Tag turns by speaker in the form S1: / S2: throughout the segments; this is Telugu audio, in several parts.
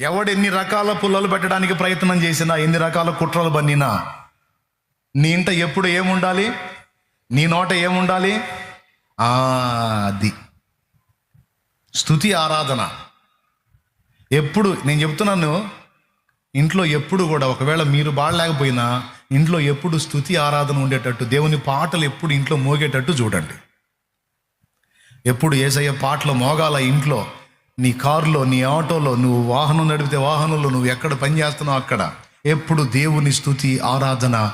S1: ఎవడు ఎన్ని రకాల పుల్లలు పెట్టడానికి ప్రయత్నం చేసినా ఎన్ని రకాల కుట్రలు బన్నినా నీ ఇంట ఎప్పుడు ఏముండాలి? నీ నోట ఏముండాలి? ఆ, అది. స్థుతి ఆరాధన. ఎప్పుడు నేను చెప్తున్నాను ఇంట్లో ఎప్పుడు కూడా ఒకవేళ మీరు బాడలేకపోయినా ఇంట్లో ఎప్పుడు స్థుతి ఆరాధన ఉండేటట్టు దేవుని పాటలు ఎప్పుడు ఇంట్లో మోగేటట్టు చూడండి. ఎప్పుడు ఏసయ్య పాటలు మోగాల ఇంట్లో నీ కారులో నీ ఆటోలో నువ్వు వాహనం నడిపితే వాహనంలో నువ్వు ఎక్కడ పని చేస్తున్నావు అక్కడ? ఎప్పుడు దేవుని స్థుతి ఆరాధన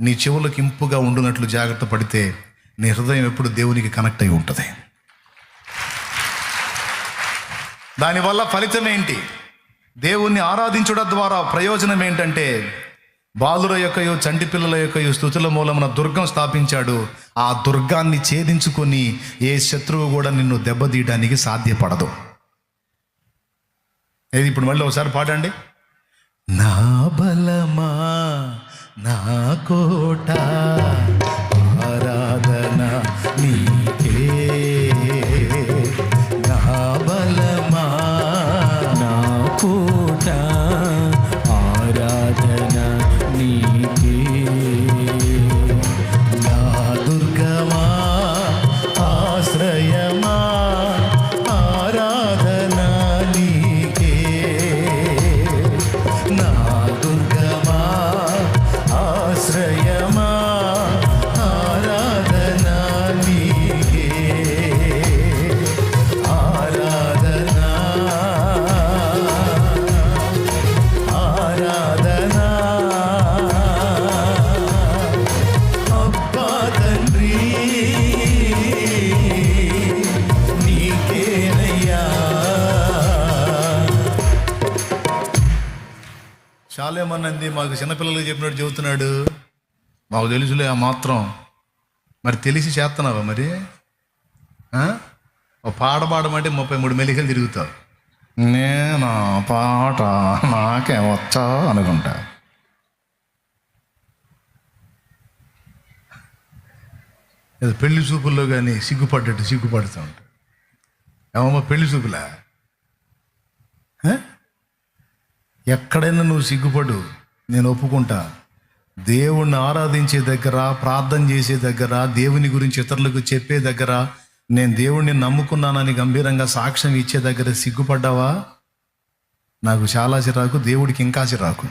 S1: నీ చెవులకు ఇంపుగా ఉండునట్లు జాగ్రత్త పడితే నీ హృదయం ఎప్పుడు దేవునికి కనెక్ట్ అయి ఉంటుంది. దానివల్ల ఫలితం ఏంటి? దేవుణ్ణి ఆరాధించడం ద్వారా ప్రయోజనం ఏంటంటే బాలుర యొక్కయో చంటి పిల్లల యొక్కయో స్థుతుల మూలమున దుర్గం స్థాపించాడు. ఆ దుర్గాన్ని ఛేదించుకొని ఏ శత్రువు కూడా నిన్ను దెబ్బతీయడానికి సాధ్యపడదు. ఇది ఇప్పుడు మళ్ళీ ఒకసారి పాడండి. నా బలమా చాలేమన్నది? మాకు చిన్నపిల్లలు చెప్పినట్టు చెబుతున్నాడు. మాకు తెలుసులే ఆ మాత్రం. మరి తెలిసి చేస్తున్నావా మరి? పాట పాడమంటే ముప్పై మూడు మెలికలు తిరుగుతావు నేను పాట నాకే వచ్చా అనుకుంటా. పెళ్ళి చూపుల్లో కానీ సిగ్గుపడ్డట్టు సిగ్గుపడుతూ ఉంటా. ఏమమ్మా పెళ్ళి చూపులా? ఎక్కడైనా నువ్వు సిగ్గుపడు నేను ఒప్పుకుంటా. దేవుణ్ణి ఆరాధించే దగ్గర ప్రార్థన చేసే దగ్గర దేవుని గురించి ఇతరులకు చెప్పే దగ్గర నేను దేవుణ్ణి నమ్ముకున్నానని గంభీరంగా సాక్ష్యం ఇచ్చే దగ్గర సిగ్గుపడ్డావా? నాకు చాలా చిరాకు దేవుడికి ఇంకా చిరాకు.